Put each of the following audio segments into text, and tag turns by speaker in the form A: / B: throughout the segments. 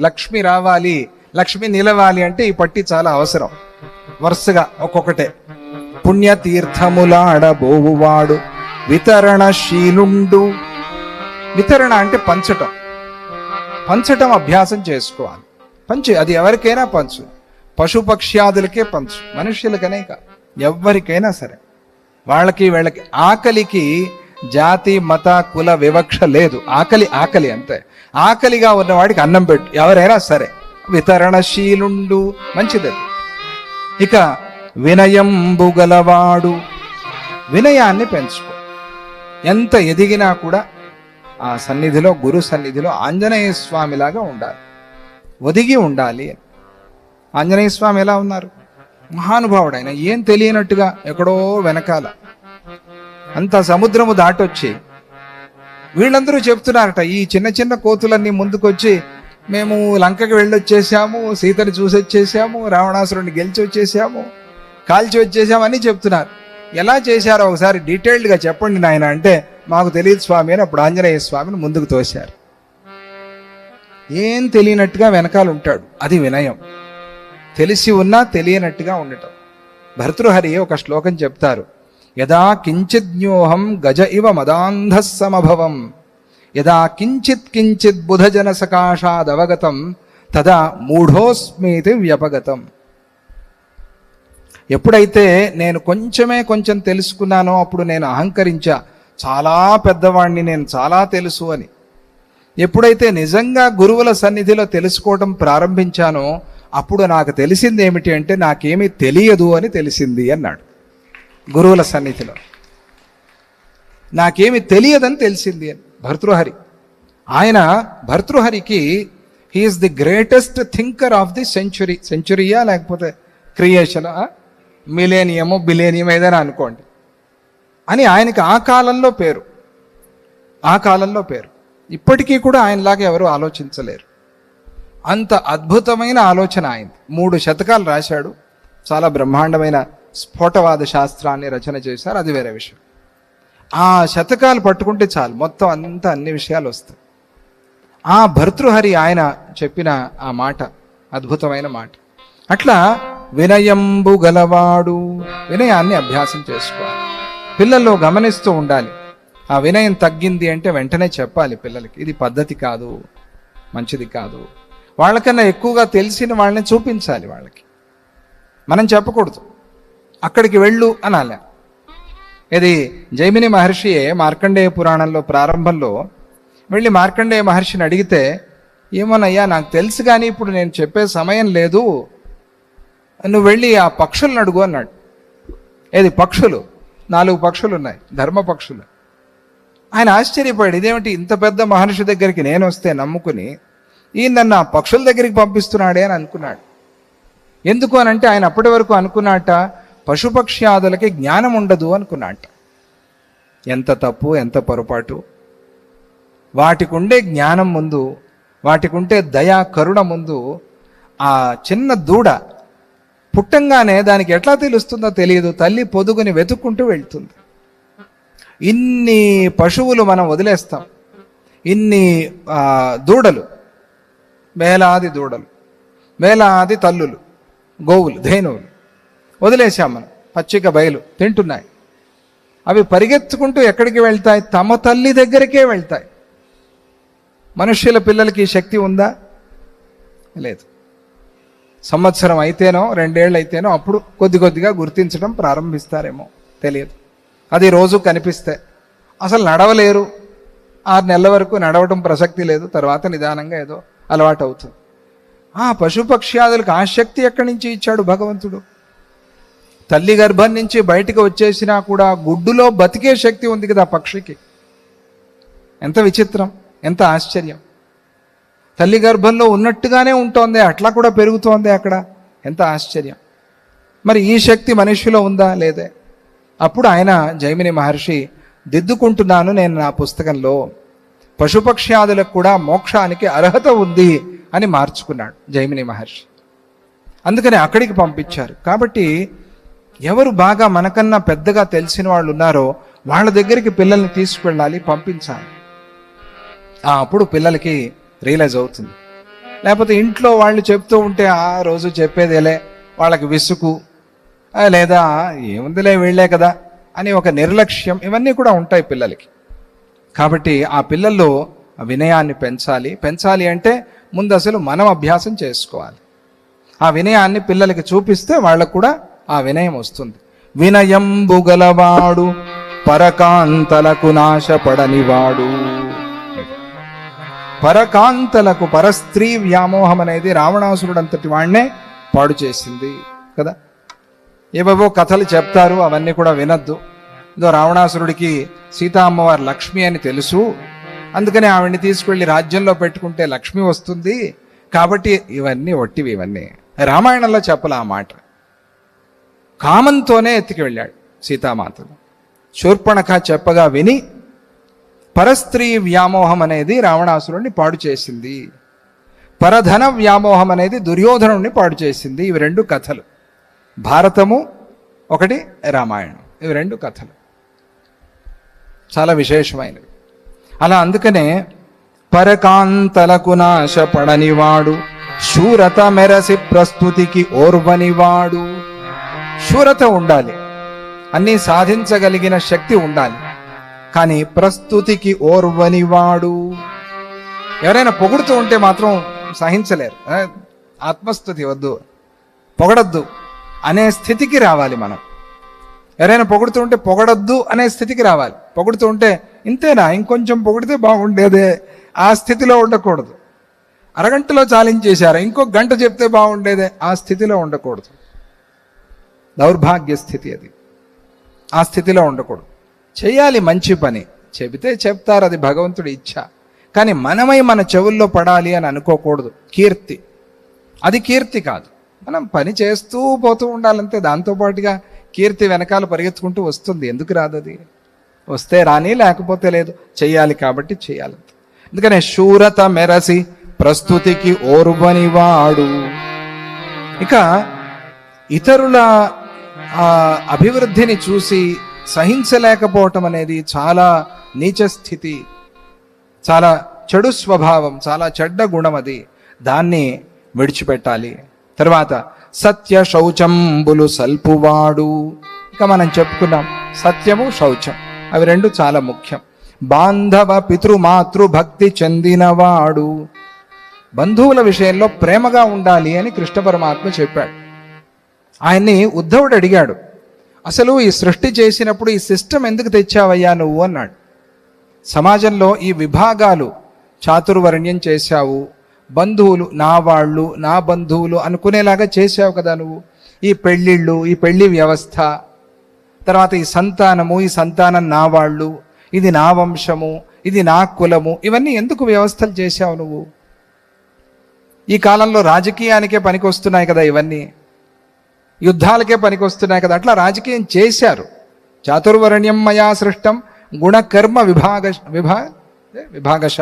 A: లక్ష్మి రావాలి లక్ష్మి నిలవాలి అంటే ఈ పట్టి చాలా అవసరం. వరుసగా ఒక్కొక్కటే. పుణ్యతీర్థములాడబోవువాడు వితరణశీలుండు. వితరణ అంటే పంచటం. పంచటం అభ్యాసం చేసుకోవాలి. పంచు అది ఎవరికైనా పంచు. పశుపక్ష్యాదులకే పంచు. మనుష్యులకనే కాదు. ఎవరికైనా సరే. వాళ్ళకి వీళ్ళకి ఆకలికి జాతి మత కుల వివక్ష లేదు. ఆకలి ఆకలి అంతే. ఆకలిగా ఉన్నవాడికి అన్నం పెట్టు. ఎవరైనా సరే. వితరణశీలుండు. మంచిది అది. ఇక వినయంబు గలవాడు. వినయాన్ని పెంచుకో. ఎంత ఎదిగినా కూడా ఆ సన్నిధిలో గురు సన్నిధిలో ఆంజనేయ స్వామిలాగా ఉండాలి. ఒదిగి ఉండాలి ఆంజనేయ స్వామి ఎలా ఉన్నారు? మహానుభావుడు ఆయన ఏం తెలియనట్టుగా ఎక్కడో వెనకాల అంత సముద్రము దాటొచ్చి వీళ్ళందరూ చెప్తున్నారట ఈ చిన్న చిన్న కోతులన్నీ ముందుకొచ్చి మేము లంకకి వెళ్ళొచ్చేసాము సీతని చూసి వచ్చేసాము రావణాసురుడిని గెలిచి వచ్చేసాము కాల్చి వచ్చేసామని చెప్తున్నారు. ఎలా చేశారో ఒకసారి డీటెయిల్డ్గా చెప్పండి నాయన అంటే మాకు తెలియదు స్వామి అని అప్పుడు ఆంజనేయ స్వామిని ముందుకు తోశారు. ఏం తెలియనట్టుగా వెనకాల ఉంటాడు అది వినయం. తెలిసి ఉన్నా తెలియనట్టుగా ఉండటం. భర్తృహరి ఒక శ్లోకం చెప్తారు యదా కించిజ్ఞోహం గజ ఇవ మదాంధస్సమభవం యదా కించిత్ కించిత్ బుధజన సకాశాదవగతం తదా మూఢోస్మీతి వ్యపగతం. ఎప్పుడైతే నేను కొంచెమే కొంచెం తెలుసుకున్నానో అప్పుడు నేను అహంకరించా. చాలా పెద్దవాణ్ణి నేను చాలా తెలుసు అని. ఎప్పుడైతే నిజంగా గురువుల సన్నిధిలో తెలుసుకోవటం ప్రారంభించానో అప్పుడు నాకు తెలిసింది ఏమిటి అంటే నాకేమీ తెలియదు అని తెలిసింది అన్నాడు. గురువుల సన్నిధిలో. నాకేమి తెలియదని తెలిసింది అని. భర్తృహరి. ఆయన భర్తృహరికి he is the greatest thinker of the century సెంచురీయా లేకపోతే క్రియేషన్ మిలేనియము బిలేనియం ఏదైనా అనుకోండి. అని ఆయనకి ఆ కాలంలో పేరు. ఆ కాలంలో పేరు. ఇప్పటికీ కూడా ఆయనలాగా ఎవరు ఆలోచించలేరు. అంత అద్భుతమైన ఆలోచన ఆయన మూడు శతకాలు రాశాడు. చాలా బ్రహ్మాండమైన స్ఫోటవాద శాస్త్రాన్ని రచన చేశారు అది వేరే విషయం. ఆ శతకాలు పట్టుకుంటే చాలు మొత్తం అంతా అన్ని విషయాలు వస్తాయి. ఆ భర్తృహరి ఆయన చెప్పిన ఆ మాట అద్భుతమైన మాట. అట్లా వినయంబు గలవాడు వినయాన్ని అభ్యాసం చేసుకోవాలి. పిల్లల్లో గమనిస్తూ ఉండాలి. ఆ వినయం తగ్గింది అంటే వెంటనే చెప్పాలి పిల్లలకి ఇది పద్ధతి కాదు మంచిది కాదు. వాళ్ళకన్నా ఎక్కువగా తెలిసిన వాళ్ళని చూపించాలి వాళ్ళకి. మనం చెప్పకూడదు. అక్కడికి వెళ్ళు అనాలి. ఇది జైమిని మహర్షియే మార్కండేయ పురాణంలో ప్రారంభంలో వెళ్ళి మార్కండేయ మహర్షిని అడిగితే ఏమోనయ్యా నాకు తెలుసు కానీ ఇప్పుడు నేను చెప్పే సమయం లేదు. నువ్వు వెళ్ళి ఆ పక్షులను అడుగు అన్నాడు. ఏది పక్షులు? నాలుగు పక్షులు ఉన్నాయి ధర్మ పక్షులు. ఆయన ఆశ్చర్యపోయాడు ఇదేమిటి ఇంత పెద్ద మహర్షి దగ్గరికి నేను వస్తే నమ్ముకుని ఈయన నన్ను ఆ పక్షుల దగ్గరికి పంపిస్తున్నాడే అని అనుకున్నాడు. ఎందుకు అని అంటే ఆయన అప్పటి వరకు అనుకున్నాట పశుపక్ష్యాదులకి జ్ఞానం ఉండదు అనుకున్నాంట. ఎంత తప్పు ఎంత పొరపాటు. వాటికి ఉండే జ్ఞానం ముందు వాటికి ఉంటే దయా కరుణ ముందు ఆ చిన్న దూడ పుట్టంగానే దానికి ఎట్లా తెలుస్తుందో తెలియదు. తల్లి పొదుగుని వెతుక్కుంటూ వెళ్తుంది. ఇన్ని పశువులు మనం వదిలేస్తాం. ఇన్ని దూడలు వేలాది దూడలు వేలాది తల్లులు గోవులు ధేనువులు. వదిలేశాం మనం. పచ్చిక బయలు తింటున్నాయి. అవి పరిగెత్తుకుంటూ ఎక్కడికి వెళ్తాయి? తమ తల్లి దగ్గరికే వెళ్తాయి. మనుష్యుల పిల్లలకి శక్తి ఉందా? లేదు. సంవత్సరం అయితేనో రెండేళ్ళు అయితేనో అప్పుడు కొద్ది కొద్దిగా గుర్తించడం ప్రారంభిస్తారేమో తెలియదు. అది రోజు కనిపిస్తే. అసలు నడవలేరు. ఆరు నెలల వరకు నడవటం ప్రసక్తి లేదు. తర్వాత నిదానంగా ఏదో అలవాటు అవుతుంది ఆ పశుపక్ష్యాదులకు ఆ శక్తి ఎక్కడి నుంచి ఇచ్చాడు భగవంతుడు? తల్లి గర్భం నుంచి బయటకు వచ్చేసినా కూడా గుడ్డులో బతికే శక్తి ఉంది కదా పక్షికి. ఎంత విచిత్రం ఎంత ఆశ్చర్యం. తల్లి గర్భంలో ఉన్నట్టుగానే ఉంటోంది అట్లా కూడా పెరుగుతోంది అక్కడ. ఎంత ఆశ్చర్యం. మరి ఈ శక్తి మనిషిలో ఉందా లేదే? అప్పుడు ఆయన జైమిని మహర్షి దిద్దుకుంటున్నాను నేను నా పుస్తకంలో. పశుపక్ష్యాదులకు కూడా మోక్షానికి అర్హత ఉంది అని మార్చుకున్నాడు జైమిని మహర్షి. అందుకని అక్కడికి పంపించారు. కాబట్టి ఎవరు బాగా మనకన్నా పెద్దగా తెలిసిన వాళ్ళు ఉన్నారో వాళ్ళ దగ్గరికి పిల్లల్ని తీసుకువెళ్ళాలి పంపించాలి. ఆ, అప్పుడు పిల్లలకి రియలైజ్ అవుతుంది. లేకపోతే ఇంట్లో వాళ్ళు చెప్తూ ఉంటే ఆ రోజు చెప్పేదేలే వాళ్ళకి విసుగు లేదా ఏముందిలే వీళ్ళే కదా అని ఒక నిర్లక్ష్యం ఇవన్నీ కూడా ఉంటాయి పిల్లలకి. కాబట్టి ఆ పిల్లల్లో వినయాన్ని పెంచాలి. పెంచాలి అంటే ముందు అసలు మనం అభ్యాసం చేసుకోవాలి. ఆ వినయాన్ని పిల్లలకి చూపిస్తే వాళ్ళకు కూడా ఆ వినయం వస్తుంది. వినయంబు గలవాడు పరకాంతలకు నాశపడనివాడు. పరకాంతలకు పరస్త్రీ వ్యామోహం అనేది రావణాసురుడు అంతటి వాడినే పాడు చేసింది కదా? ఏవేవో కథలు చెప్తారు అవన్నీ కూడా వినద్దు. ఇదో రావణాసురుడికి సీతా అమ్మవారు లక్ష్మి అని తెలుసు. అందుకని ఆవిడ్ని తీసుకెళ్ళి రాజ్యంలో పెట్టుకుంటే లక్ష్మి వస్తుంది. కాబట్టి ఇవన్నీ ఒట్టివి ఇవన్నీ. రామాయణంలో చెప్పలే ఆ మాట. కామంతోనే ఎత్తికి వెళ్ళాడు సీతామాతను. శూర్పణఖ చెప్పగా విని పరస్త్రీ వ్యామోహం అనేది రావణాసురుణ్ణి పాడు చేసింది. పరధన వ్యామోహం అనేది దుర్యోధనుణ్ణి పాడు చేసింది. ఇవి రెండు కథలు. భారతము ఒకటి రామాయణం. ఇవి రెండు కథలు. చాలా విశేషమైనవి. అలా అందుకనే పరకాంతలకు నాశపడనివాడు శూరత మెరసి ప్రస్తుతికి ఓర్వనివాడు. శూరత ఉండాలి. అన్నీ సాధించగలిగిన శక్తి ఉండాలి. కానీ ప్రస్తుతికి ఓర్వనివాడు. ఎవరైనా పొగుడుతూ ఉంటే మాత్రం సహించలేరు. ఆత్మస్థుతి వద్దు. పొగడద్దు అనే స్థితికి రావాలి మనం. ఎవరైనా పొగుడుతూ ఉంటే పొగడొద్దు అనే స్థితికి రావాలి. పొగుడుతూ ఉంటే ఇంతేనా? ఇంకొంచెం పొగిడితే బాగుండేదే. ఆ స్థితిలో ఉండకూడదు. అరగంటలో చాలించేశారు ఇంకో గంట చెప్తే బాగుండేదే. ఆ స్థితిలో ఉండకూడదు. దౌర్భాగ్య స్థితి అది. ఆ స్థితిలో ఉండకూడదు. చేయాలి మంచి పని. చెబితే చెప్తారు అది భగవంతుడి ఇచ్ఛ. కానీ మనమై మన చెవుల్లో పడాలి అని అనుకోకూడదు. కీర్తి. అది కీర్తి కాదు. మనం పని చేస్తూ పోతూ ఉండాలంతే. దాంతోపాటుగా కీర్తి వెనకాల పరిగెత్తుకుంటూ వస్తుంది. ఎందుకు రాదు అది? వస్తే రాని లేకపోతే లేదు. చెయ్యాలి కాబట్టి చేయాలంత అందుకనే శూరత మెరసి ప్రస్తుతికి ఓర్వనివాడు. ఇక ఇతరుల ఆ, అభివృద్ధిని చూసి సహించలేకపోవటం అనేది చాలా నీచ స్థితి చాలా చెడు స్వభావం చాలా చెడ్డ గుణం అది. దాన్ని విడిచిపెట్టాలి. తర్వాత సత్య శౌచంబులు సల్పువాడు. ఇక మనం చెప్పుకున్నాం సత్యము శౌచం. అవి రెండు చాలా ముఖ్యం. బాంధవ పితృమాతృ భక్తి చెందినవాడు. బంధువుల విషయంలో ప్రేమగా ఉండాలి అని కృష్ణ పరమాత్మ చెప్పాడు. ఆయన్ని ఉద్ధవుడు అడిగాడు అసలు ఈ సృష్టి చేసినప్పుడు ఈ సిస్టమ్ ఎందుకు తెచ్చావయ్యా నువ్వు? అన్నాడు. సమాజంలో ఈ విభాగాలు చాతుర్వర్ణ్యం చేశావు బంధువులు నా వాళ్ళు నా బంధువులు అనుకునేలాగా చేశావు కదా నువ్వు. ఈ పెళ్ళిళ్ళు ఈ పెళ్ళి వ్యవస్థ తర్వాత ఈ సంతానము ఈ సంతానం నా వాళ్ళు ఇది నా వంశము ఇది నా కులము ఇవన్నీ ఎందుకు వ్యవస్థలు చేశావు నువ్వు? ఈ కాలంలో రాజకీయానికే పనికొస్తున్నాయి కదా ఇవన్నీ. యుద్ధాలకే పనికొస్తున్నాయి కదా. అట్లా రాజకీయం చేశారు. చాతుర్వర్ణ్యం మయా సృష్టం గుణకర్మ విభాగ విభా విభాగశ.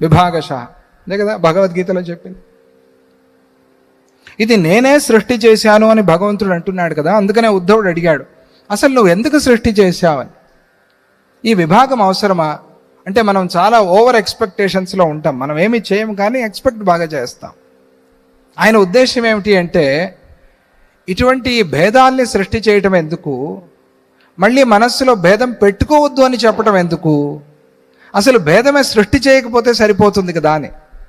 A: విభాగశ. అంతే కదా భగవద్గీతలో చెప్పింది. ఇది నేనే సృష్టి చేశాను అని భగవంతుడు అంటున్నాడు కదా. అందుకనే ఉద్ధవుడు అడిగాడు అసలు నువ్వు ఎందుకు సృష్టి చేశావని ఈ విభాగం అవసరమా? అంటే మనం చాలా ఓవర్ ఎక్స్పెక్టేషన్స్లో ఉంటాం. మనం ఏమి చేయము కానీ ఎక్స్పెక్ట్ బాగా చేస్తాం. ఆయన ఉద్దేశం ఏమిటి అంటే ఇటువంటి భేదాల్ని సృష్టి చేయటం ఎందుకు? మళ్ళీ మనస్సులో భేదం పెట్టుకోవద్దు అని చెప్పటం ఎందుకు? అసలు భేదమే సృష్టి చేయకపోతే సరిపోతుంది కదా అని.